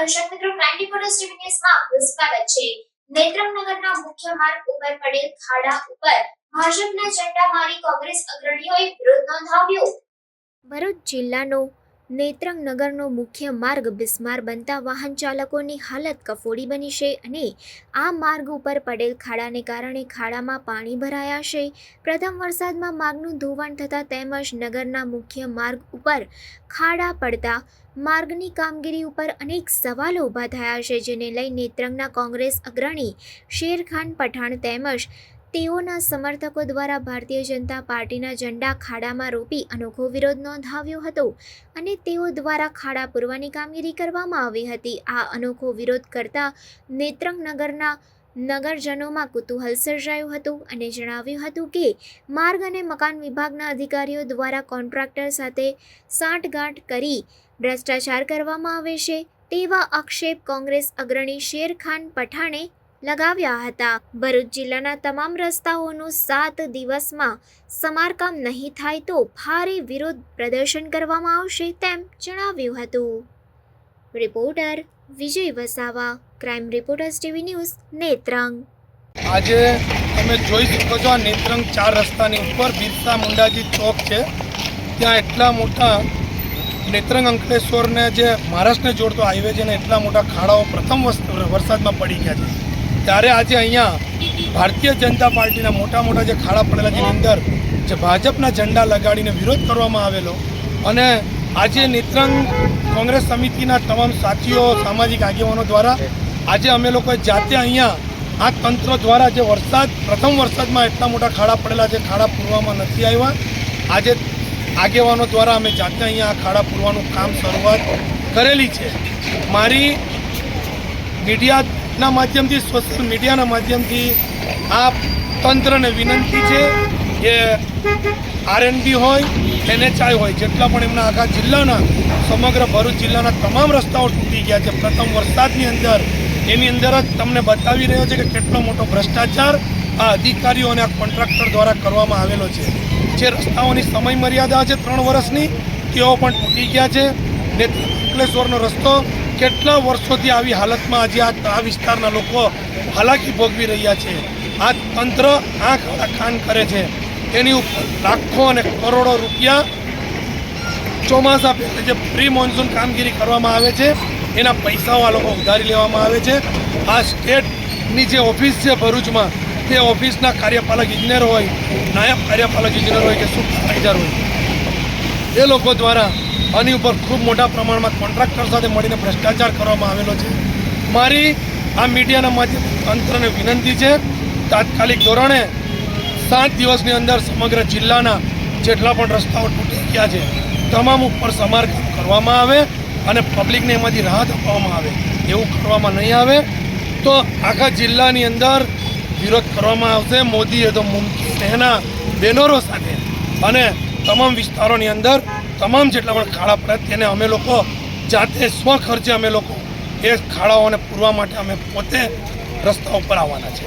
દર્શક મિત્રો crime reporters TV ન્યૂઝમાં આપનું છે. નેત્રમ નગરના મુખ્ય માર્ગ ઉપર પડેલ ખાડા ઉપર ભાજપના ઝંડા મારી કોંગ્રેસ અગ્રણીઓએ વિરોધ નોંધાવ્યો. ભરૂચ જિલ્લાનો નેત્રંગ નગરનો મુખ્ય માર્ગ બિસ્માર બનતા વાહન ચાલકોની હાલત કફોડી બની છે અને આ માર્ગ ઉપર પડેલ ખાડાને કારણે ખાડામાં પાણી ભરાયા છે. પ્રથમ વરસાદમાં માર્ગનું ધોવાણ થતાં તેમજ નગરના મુખ્ય માર્ગ ઉપર ખાડા પડતા માર્ગની કામગીરી ઉપર અનેક સવાલો ઊભા થયા છે, જેને લઈ નેત્રંગના કોંગ્રેસ અગ્રણી શેરખાન પઠાણ તેમજ તેઓના સમર્થકો દ્વારા ભારતીય જનતા પાર્ટીના ઝંડા ખાડામાં રોપી અનોખો વિરોધ નોંધાવ્યો હતો અને તેઓ દ્વારા ખાડા પૂરવાની કામગીરી કરવામાં આવી હતી. આ અનોખો વિરોધ કરતા નેત્રંગ નગરના નગરજનોમાં કુતૂહલ સર્જાયું હતું અને જણાવ્યું હતું કે માર્ગ અને મકાન વિભાગના અધિકારીઓ દ્વારા કોન્ટ્રાક્ટર સાથે સાંઠગાંઠ કરી ભ્રષ્ટાચાર કરવામાં આવે છે. તેવા આક્ષેપ કોંગ્રેસ અગ્રણી શેરખાન પઠાણે લગાવ્યા હતા. ભરૂચ જિલ્લાના તમામ રસ્તાઓનું સાત દિવસમાં સમારકામ નહીં થાય તો ભારે વિરોધ પ્રદર્શન કરવામાં આવશે તેમ જણાવ્યું હતું. Reporter Vijay Vasava crime reporters TV news Netrang. આજે તમે જોઈ શકો છો આ નેત્રંગ ચાર રસ્તાની ઉપર બિરસા મુંડાજી ચોક છે. ત્યાં એટલા મોટા નેત્રંગ અંકલેશ્વરને જે મહારાષ્ટ્રને જોડતો હાઈવે છે ને એટલા મોટા ખાડાઓ પ્રથમ વસ્તુ વરસાદમાં પડી ગયા છે. ત્યારે આજે અહીંયા ભારતીય જનતા પાર્ટીના મોટા મોટા જે ખાડા પડેલા જેની અંદર જે ભાજપના ઝંડા લગાડીને વિરોધ કરવામાં આવેલો અને આજે નેત્રંગ કોંગ્રેસ સમિતિના તમામ સાથીઓ, સામાજિક આગેવાનો દ્વારા આજે અમે લોકોએ જાતે અહીંયા આ તંત્ર દ્વારા જે વરસાદ, પ્રથમ વરસાદમાં એટલા મોટા ખાડા પડેલા છે, ખાડા પૂરવામાં નથી આવ્યા. આજે આગેવાનો દ્વારા અમે જાતે અહીંયા આ ખાડા પૂરવાનું કામ શરૂઆત કરેલી છે. મારી મીડિયાના માધ્યમથી સોશિયલ મીડિયાના માધ્યમથી આ તંત્રને વિનંતી છે કે આરએનબી હોય એનએચઆઈ હોય, જેટલા પણ એમના આખા જિલ્લાના, સમગ્ર ભરૂચ જિલ્લાના તમામ રસ્તાઓ તૂટી ગયા છે. પ્રથમ વરસાદની અંદર, એની અંદર જ તમને બતાવી રહ્યો છે કે કેટલો મોટો ભ્રષ્ટાચાર આ અધિકારીઓ અને આ કોન્ટ્રાક્ટર દ્વારા કરવામાં આવેલો છે. જે રસ્તાઓની સમય મર્યાદા છે ત્રણ વર્ષની, તેઓ પણ તૂટી ગયા છે ને અંકલેશ્વરનો રસ્તો કેટલા વર્ષોથી આવી હાલતમાં આજે આ વિસ્તારના લોકો હાલાકી ભોગવી રહ્યા છે. આ તંત્ર આંખ ખાન કરે છે. એની ઉપર લાખો અને કરોડો રૂપિયા ચોમાસા જે પ્રી મોન્સૂન કામગીરી કરવામાં આવે છે, એના પૈસાઓ આ લોકો ઉધારી લેવામાં આવે છે. આ સ્ટેટની જે ઓફિસ છે ભરૂચમાં, તે ઓફિસના કાર્યપાલક ઇજનેર હોય, નાયબ કાર્યપાલક ઇજનેર હોય કે સુપરવાઇઝર હોય, એ લોકો દ્વારા આની ઉપર ખૂબ મોટા પ્રમાણમાં કોન્ટ્રાક્ટર સાથે મળીને ભ્રષ્ટાચાર કરવામાં આવેલો છે. મારી આ મીડિયાના માધ્યમ તંત્રને વિનંતી છે, તાત્કાલિક ધોરણે સાત દિવસની અંદર સમગ્ર જિલ્લાના જેટલા પણ રસ્તાઓ તૂટી ગયા છે, તમામ ઉપર સમારકામ કરવામાં આવે અને પબ્લિકને એમાંથી રાહત આપવામાં આવે, એવું કરવામાં નહીં આવે. તો આખા જિલ્લાની અંદર વિરોધ કરવામાં આવશે. મોદીએ તો મુમકિન એના બેનરો સાથે અને તમામ વિસ્તારોની અંદર તમામ જેટલા પણ ખાડા પડે તેને અમે લોકો જાતે સ્વખર્ચે અમે લોકો એ ખાડાઓને પૂરવા માટે અમે પોતે રસ્તા ઉપર આવવાના છે.